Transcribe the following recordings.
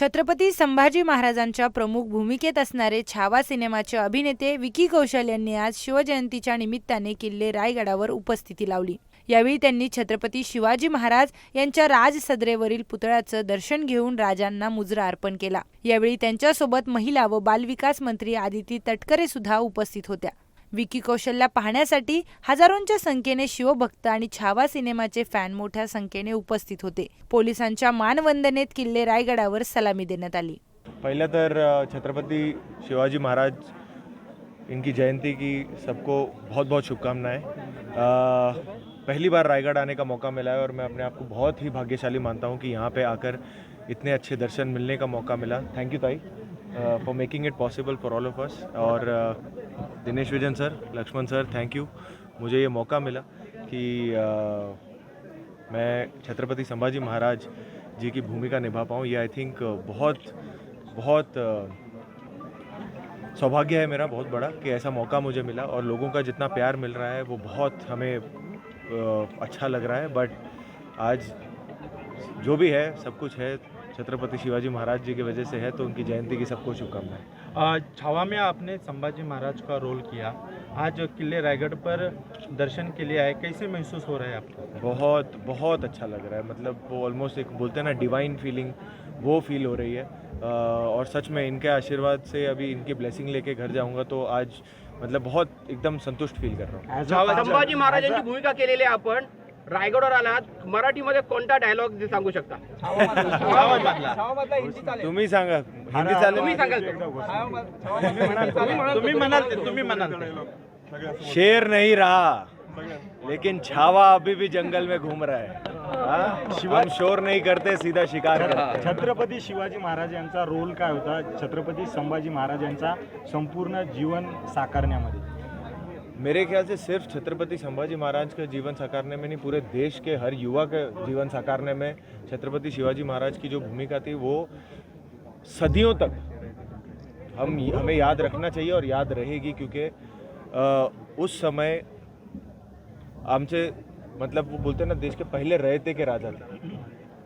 छत्रपती संभाजी महाराजांच्या प्रमुख भूमिकेत असणारे छावा सिनेमाचे अभिनेते विकी कौशल यांनी आज शिवजयंतीच्या निमित्ताने किल्ले रायगडावर उपस्थिती लावली. यावेळी त्यांनी छत्रपती शिवाजी महाराज यांच्या राजसदरेवरील पुतळ्याचं दर्शन घेऊन राजांना मुजरा अर्पण केला. यावेळी त्यांच्यासोबत महिला व बालविकास मंत्री आदिती तटकरे सुद्धा उपस्थित होत्या. विकी कौशलला पाहण्यासाठी हजारोंच्या संख्येने शिवभक्त आणि छावा सिनेमाचे फॅन मोठ्या संख्येने उपस्थित होते. पोलिसांच्या मानवंदनेत किल्ले रायगडावर सलामी देण्यात आली. पहिलं तर छत्रपती शिवाजी महाराज इनकी जयंती की सबको बहुत बहुत शुभकामनाएं पहली बार रायगढ़ आने का मौका मिला है और मैं अपने आप को बहुत ही भाग्यशाली मानता हूँ कि यहाँ पे आकर इतने अच्छे दर्शन मिलने का मौका मिला। थैंक यू ताई for making it possible for all of us और Dinesh Vijan sir Lakshman sir thank you मुझे ये मौका मिला कि अ, मैं छत्रपति संभाजी महाराज जी की भूमिका निभा पाऊँ। ये आई थिंक बहुत बहुत अ, सौभाग्य है मेरा बहुत बड़ा कि ऐसा मौका मुझे मिला। और लोगों का जितना प्यार मिल रहा है वो बहुत हमें अच्छा लग रहा है बट आज जो भी है सब कुछ है छत्रपति शिवाजी महाराज जी की वजह से है तो उनकी जयंती की सबको शुभकामनाएँ। छावा में आपने संभाजी महाराज का रोल किया। आज किले रायगढ़ पर दर्शन के लिए आए कैसे महसूस हो रहा है आपको? बहुत बहुत अच्छा लग रहा है। मतलब वो ऑलमोस्ट एक बोलते हैं ना डिवाइन फीलिंग वो फील हो रही है। और सच में इनके आशीर्वाद से अभी इनकी ब्लेसिंग लेके घर जाऊँगा तो आज मतलब बहुत एकदम संतुष्ट फील कर रहा हूँ। छावा- संभाजी महाराजांची भूमिका केलेली आपण रायगडवर आलात मराठीमध्ये कोणता डायलॉग सांगू शकता. तुम्ही सांगा हिंदी तुम्ही सांगाल. तुम्ही म्हणाल तुम्ही म्हणाल. शेर नहीं रहा लेकिन छावा अभी भी जंगल में घूम रहा है? हम शोर नहीं करते सीधा शिकार करते छत्रपती शिवाजी महाराज यांचा रोल काय होता छत्रपती संभाजी महाराज यांचा संपूर्ण जीवन साकारण्यामध्ये मेरे ख्याल से सिर्फ़ छत्रपति संभाजी महाराज का जीवन साकारने में नहीं, पूरे देश के हर युवा के जीवन साकारने में छत्रपति शिवाजी महाराज की जो भूमिका थी, वो सदियों तक हम हमें याद रखना चाहिए और याद रहेगी क्योंकि उस समय हमसे मतलब वो बोलते हैं ना, देश के पहले रहते के राजा थे।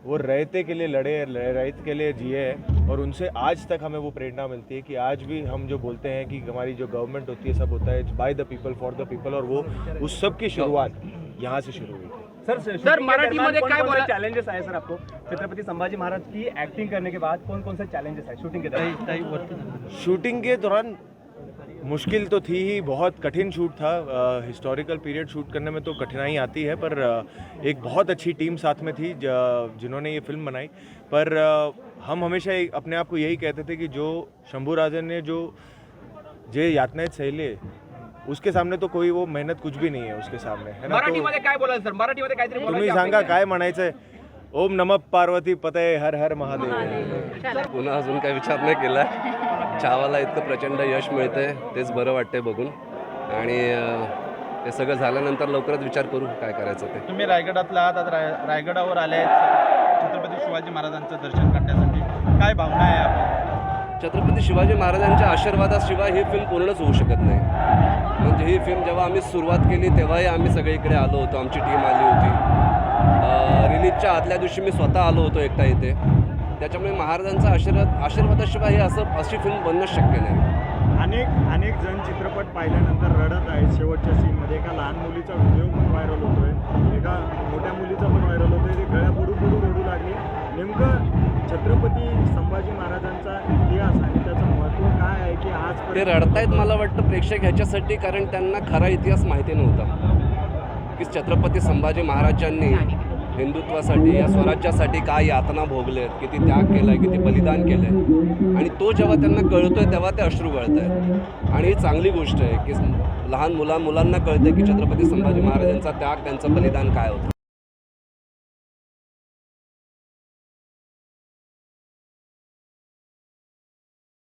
वो रहते के लिए लड़े रहित के लिए जिए और उनसे आज तक हमें वो प्रेरणा मिलती है कि आज भी हम जो बोलते हैं कि हमारी जो गवर्नमेंट होती है सब होता है it's by the people for the people और वो उस सब की शुरुआत यहाँ से शुरू हुई थी। सर मराठी मध्ये काय बोला? चैलेंजेस आए सर आपको? छत्रपति संभाजी महाराज की एक्टिंग करने के बाद कौन कौन से चैलेंजेस है शूटिंग के दौरान। शूटिंग के दौरान मुश्किल तो थी ही बहुत कठिन शूट था। हिस्टोरिकल पीरियड शूट करने में तो कठिनाई आती है पर एक बहुत अच्छी टीम साथ में थी जिन्होंने ये फ़िल्म बनाई। पर हम हमेशा अपने आप को यही कहते थे कि जो शंभू राजन ने जो जे यातनाएँ सहले उसके सामने तो कोई वो मेहनत कुछ भी नहीं है उसके सामने है ना? तो काय बोलाल सर? मराठीमध्ये काहीतरी तुम्ही सांगा काय म्हणायचंय? ओम नम पार्वती पतये हर हर महादेव. पुन्हा अजून काही विचार नाही केला. छावाला इतकं प्रचंड यश मिळतंय तेच बरं वाटतंय बघून. आणि ते सगळं झाल्यानंतर लवकरच विचार करू काय करायचं ते. तुम्ही रायगडातला आहात राय रायगडावर आले छत्रपती शिवाजी महाराजांचं दर्शन करण्यासाठी काय भावना आहे आपण? छत्रपती शिवाजी महाराजांच्या आशीर्वादाशिवाय ही फिल्म पूर्णच होऊ शकत नाही. म्हणजे ही फिल्म जेव्हा आम्ही सुरुवात केली तेव्हाही आम्ही सगळे इकडे आलो होतो आमची टीम आली होती. रिलीजच्या आदल्या दिवशी मी स्वतः आलो होतो एकटा इथे. त्याच्यामुळे महाराजांचा आशीर्वाद आशीर्वादाशिवाय हे असं अशी फिल्म बनणंच शक्य नाही. अनेक अनेक जण चित्रपट पाहिल्यानंतर रडत आहेत. शेवटच्या सीनमध्ये एका लहान मुलीचा व्हिडिओ पण व्हायरल होतोय. एका मोठ्या मुलीचा पण व्हायरल होतोय. ते गळ्या पडू पडू रडू लागले. नेमकं छत्रपती संभाजी महाराजांचा इतिहास आणि त्याचं महत्त्व काय आहे की ते आज रडतायत मला वाटतं प्रेक्षक ह्याच्यासाठी कारण त्यांना खरा इतिहास माहिती नव्हता. की छत्रपती संभाजी महाराजांनी हिंदुत्वासाठी या स्वराज्यासाठी काय यातना भोगलेत किती त्याग केलाय किती बलिदान केलंय. आणि तो जेव्हा त्यांना कळतोय तेव्हा ते अश्रू गळत आहेत आणि ही चांगली गोष्ट आहे की लहान मुला मुलांना कळतं की छत्रपती संभाजी महाराजांचा त्याग त्यांचं बलिदान काय होतं.